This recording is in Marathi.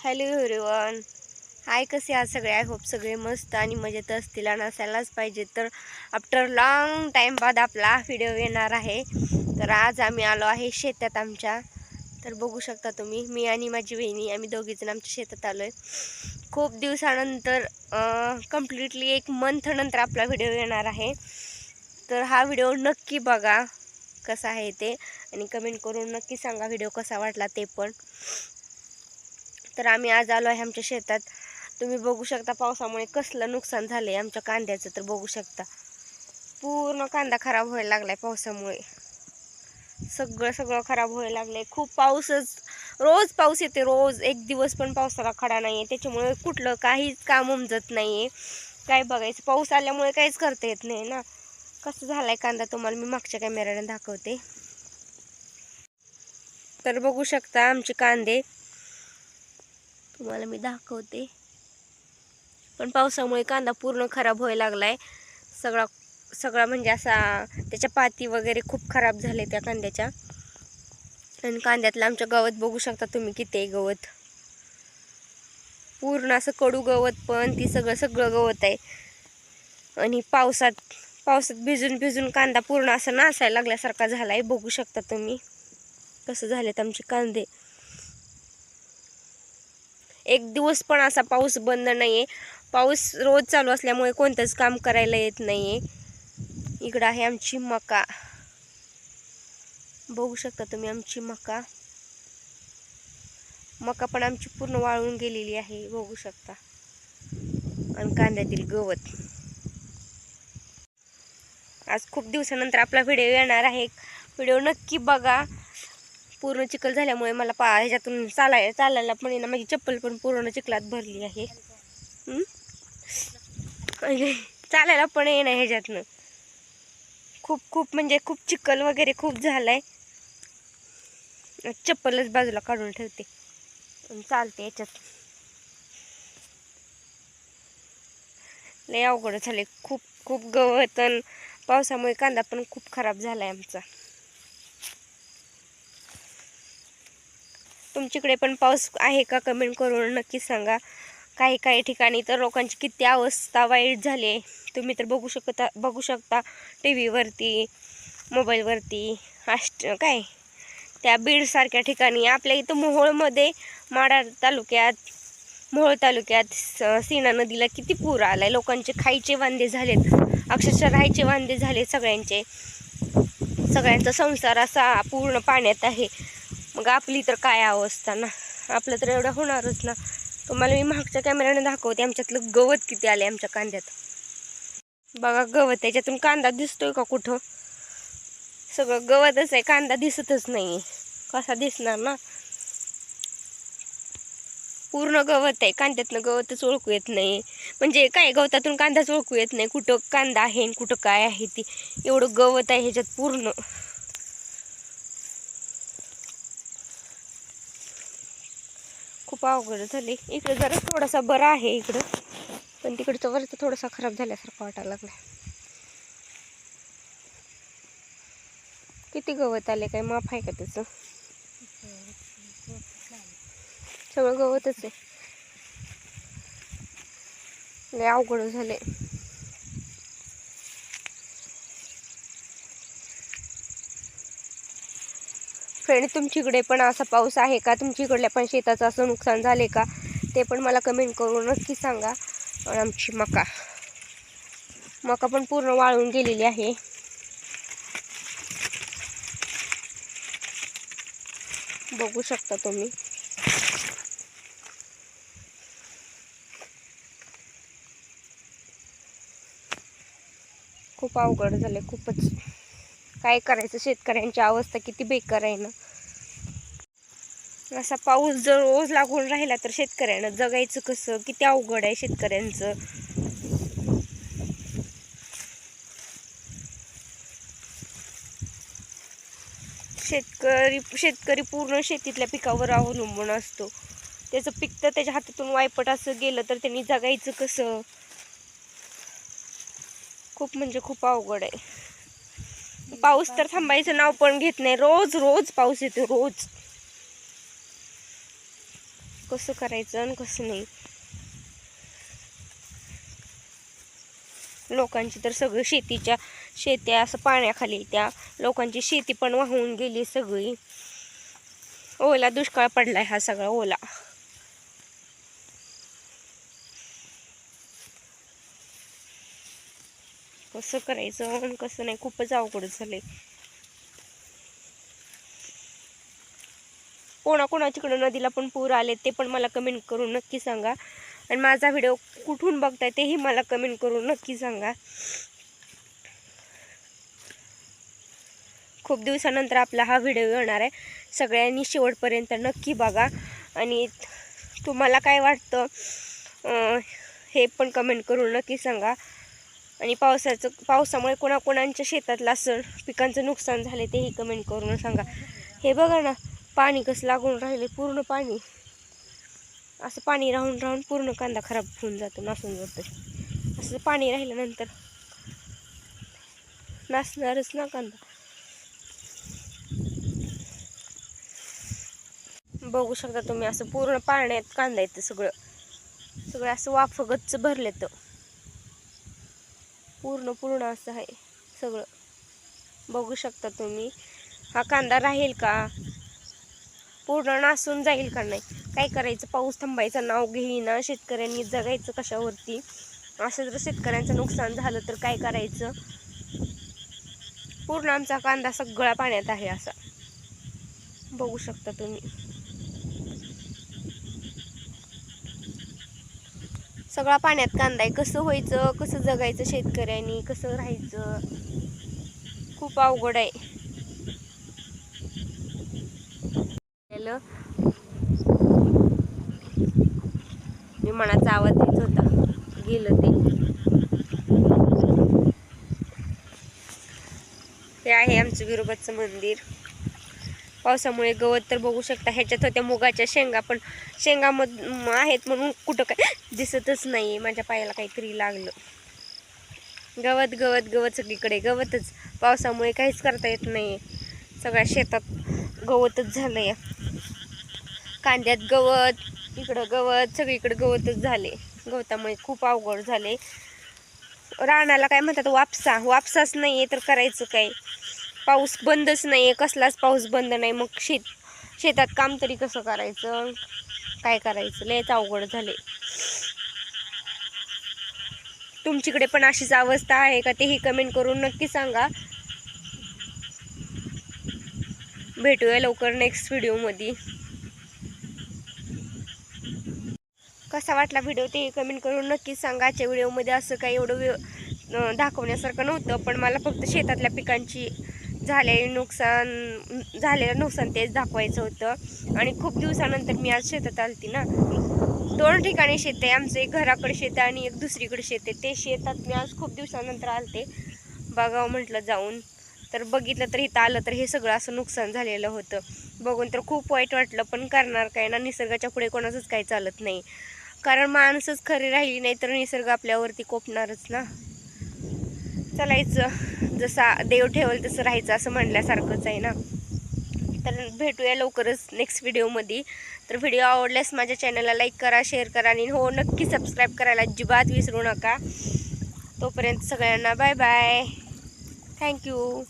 Hello everyone. हाय कसे आज सगळे? आय होप सगळे मस्त आणि मजेत असतील आणि असायलाच पाहिजे. तर आफ्टर लॉंग टाईम बाद आपला व्हिडिओ येणार आहे. तर आज आम्ही आलो आहे शेतात आमच्या. तर बघू शकता तुम्ही मी आणि माझी बहिणी आम्ही दोघीजण आमच्या शेतात आलो आहे खूप दिवसानंतर कम्प्लिटली एक मंथनंतर आपला व्हिडिओ येणार आहे. तर हा व्हिडिओ नक्की बघा कसा आहे ते आणि कमेंट करून नक्की सांगा व्हिडिओ कसा वाटला ते पण. तर आम्ही आज आलो आहे आमच्या शेतात. तुम्ही बघू शकता पावसामुळे कसलं नुकसान झालं आहे आमच्या कांद्याचं तर बघू शकता. पूर्ण कांदा खराब व्हायला लागलाय पावसामुळे. सगळं सगळं खराब व्हायला लागलंय. खूप पाऊसच रोज पाऊस येते रोज. एक दिवस पण पावसाला खडा नाही आहे त्याच्यामुळे कुठलं काहीच काम उमजत नाही आहे काय बघायचं? पाऊस आल्यामुळे काहीच करता येत नाही ना. कसं झालाय कांदा तुम्हाला मी मागच्या कॅमेऱ्याने दाखवते. तर बघू शकता आमचे कांदे तुम्हाला मी दाखवते. पण पावसामुळे कांदा पूर्ण खराब व्हायला लागलाय. सगळा सगळा म्हणजे असा त्याच्या पाती वगैरे खूप खराब झाले त्या कांद्याच्या. आणि कांद्यातलं आमच्या गवत बघू शकता तुम्ही किती आहे गवत. पूर्ण असं कडू गवत पण ती सगळं सगळं गवत आहे. आणि पावसात पावसात भिजून भिजून कांदा पूर्ण असं नासायला लागल्यासारखा झाला आहे बघू शकता तुम्ही. कसं झालेत आमचे कांदे. एक दिवस पण असा पाऊस बंद नाही आहे पाऊस रोज चालू असल्यामुळे कोणतंच काम करायला येत नाही आहे इकडं आहे आमची मका. बघू शकता तुम्ही आमची मका. मका पण आमची पूर्ण वाळून गेलेली आहे बघू शकता. आणि कांद्यातील गवत. आज खूप दिवसानंतर आपला व्हिडिओ येणार आहे. व्हिडिओ नक्की बघा. पूर्ण चिखल झाल्यामुळे मला पा ह्याच्यातून चालाय चालायला पण ना माझी चप्पल पण पूर्ण चिखलात भरली आहे. म्हणजे चालायला पण येणार ह्याच्यातनं. खूप खूप म्हणजे खूप चिखल वगैरे खूप झालाय. चप्पलच बाजूला काढून ठेवते. चालते याच्यात लय अवघड झाले खूप खूप गवत आणि पावसामुळे कांदा पण खूप खराब झालाय आमचा. तुमच्याकडे पण पाऊस आहे का? कमेंट करून नक्की सांगा. काही काही ठिकाणी तर लोकांची किती अवस्था वाईट झाली आहे. तुम्ही तर बघू शकता बघू शकता. टी व्हीवरती मोबाईलवरती आष्ट काय? त्या बीडसारख्या ठिकाणी आपल्या इथं मोहोळमध्ये माडा तालुक्यात मोहोळ तालुक्यात स- सीना नदीला किती पूर आला आहे लोकांचे खायचे वांदे झालेत. अक्षरशः राहायचे वांदे झाले सगळ्यांचे. सगळ्यांचा संसार असा पूर्ण पाण्यात आहे. मग आपली तर काय अवस्था ना? आपलं तर एवढं होणारच ना. तुम्हाला मी मागच्या कॅमेऱ्याने दाखवते आमच्यातलं गवत किती आले आमच्या कांद्यात. बघा गवत त्याच्यातून कांदा दिसतोय का कुठं? सगळं गवतच आहे कांदा दिसतच नाही कसा दिसणार ना? पूर्ण गवत आहे कांद्यातनं गवतच ओळखू येत नाही. म्हणजे काय गवतातून कांदाच ओळखू येत नाही कुठं कांदा आहे आणि कुठं काय आहे ती. एवढं गवत आहे ह्याच्यात पूर्ण. खूप अवघड झाले. इकडे जरा थोडासा बरा आहे इकडं. पण तिकडचं वरचं थोडासा खराब झाल्यासारखं वाटायला लागला किती गवत आले काय माफ आहे का त्याचं? सगळं गवतच आहे. लय अवघड झाले फ्रेंड तुमच्याकडे पण असा पाऊस आहे का? तुमच्याकडल्या पण शेताचं असं नुकसान झाले का? ते पण मला कमेंट करून नक्की सांगा. आणि आमची मका. मका पण पूर्ण वाळून गेलेली आहे. बघू शकता तुम्ही. खूप अवघड झाले खूपच. काय करायचं? शेतकऱ्यांची अवस्था किती बेकार आहे ना? असा पाऊस जर रोज लागून राहिला तर शेतकऱ्यांना जगायचं कसं? किती अवघड आहे शेतकऱ्यांचं. शेतकरी शेतकरी पूर्ण शेतीतल्या पिकावर अवलंबून असतो. त्याचं पीक तर त्याच्या हातातून वायपट असं गेलं तर त्यांनी जगायचं कसं? खूप म्हणजे खूप अवघड आहे. पाऊस तर थांबायचं नाव पण घेत नाही. रोज रोज पाऊस येतो रोज. कसं करायचं आणि कसं नाही. लोकांची तर सगळी शेतीच्या शेत्या असं पाण्याखाली त्या. लोकांची शेती पण वाहून गेली सगळी. ओला दुष्काळ पडलाय हा सगळा ओला. कसं करायचं? आणि कसं नाही? खूपच अवघड झालंय. कोणाकोणाच्याकडे नदीला पण पूर आले ते पण मला कमेंट करून नक्की सांगा. आणि माझा व्हिडिओ कुठून बघताय तेही मला कमेंट करून नक्की सांगा. खूप दिवसानंतर आपला हा व्हिडिओ येणार आहे. सगळ्यांनी शेवटपर्यंत नक्की बघा. आणि तुम्हाला काय वाटतं अं, हे पण कमेंट करून नक्की सांगा. आणि पावसाचं पावसामुळे कोणाकोणांच्या शेतातला असं पिकांचं नुकसान झाले तेही कमेंट करून सांगा. हे बघा ना पाणी कसं लागून राहिले पूर्ण पाणी. असं पाणी राहून राहून पूर्ण कांदा खराब होऊन जातो नासून जातो. असं पाणी राहिल्यानंतर नासणारच ना कांदा. बघू शकता तुम्ही असं पूर्ण पाण्यात कांदा येतं सगळं. सगळं असं वाफ गच्च तर पूर्ण पूर्ण असं आहे सगळं. बघू शकता तुम्ही. हा कांदा राहील का? पूर्ण नासून जाईल का नाही? काय करायचं? पाऊस थांबायचं नाव घेईना शेतकऱ्यांनी जगायचं कशावरती? असं जर शेतकऱ्यांचं नुकसान झालं तर काय करायचं? पूर्ण आमचा कांदा सगळा पाण्यात आहे असा. बघू शकता तुम्ही. सगळा पाण्यात कांदा आहे. कसं व्हायचं कसं जगायचं शेतकऱ्यांनी कसं राहायचं? खूप अवघड आहे. मी विमानाचा आवाज येत होता. गेलं ते. हे आहे आमचं विरोबाचं मंदिर. पावसामुळे गवत तर बघू शकता ह्याच्यात होत्या मुगाच्या शेंगा पण शेंगा मध आहेत म्हणून कुठं काय दिसतच नाही माझ्या पायाला काहीतरी लागलं. गवत गवत गवत सगळीकडे गवतच. पावसामुळे काहीच करता येत नाही सगळ्या शेतात गवतच झालं या कांद्यात गवत इकडं गवत सगळीकडे गवतच झाले गवतामुळे खूप अवघड झाले रानाला काय म्हणतात वापसा. वापसाच नाही आहे तर करायचं काय? पाऊस बंदच नाही आहे कसलाच पाऊस बंद नाही. मग शेत शेतात काम तरी कसं करायचं? काय करायचं? लयच अवघड झाले. तुमच्याकडे पण अशीच अवस्था आहे का? तेही कमेंट करून नक्की सांगा. भेटूया लवकर नेक्स्ट व्हिडिओमध्ये कसा वाटला व्हिडिओ तेही कमेंट करून नक्कीच सांगा. आजच्या व्हिडिओमध्ये असं काही एवढं दाखवण्यासारखं नव्हतं पण मला फक्त शेतातल्या पिकांची झालेले नुकसान झालेलं नुकसान तेच दाखवायचं होतं. आणि खूप दिवसानंतर मी आज शेतात आलती ना. दोन ठिकाणी शेत आहे. आमचं एक घराकडे शेत आहे आणि एक दुसरीकडे शेत आहे. ते शेतात मी आज खूप दिवसानंतर आलते. बघावं म्हटलं जाऊन. तर बघितलं तर इथं आलं तर हे सगळं असं नुकसान झालेलं होतं. बघून तर खूप वाईट वाटलं पण करणार काय ना? निसर्गाच्या पुढे कोणाचंच काही चालत नाही. कारण माणूसच खरी राहिली नाही तर निसर्ग आपल्यावरती कोपणारच ना? चालायचं जसा देव ठेवल तसं राहायचं असं म्हणल्यासारखंच आहे ना. तर भेटूया लवकरच नेक्स्ट व्हिडिओमध्ये तर व्हिडिओ आवडल्यास माझ्या चॅनलला लाईक करा शेअर करा आणि हो नक्की सबस्क्राईब करायला अजिबात विसरू नका. तोपर्यंत सगळ्यांना बाय बाय थँक्यू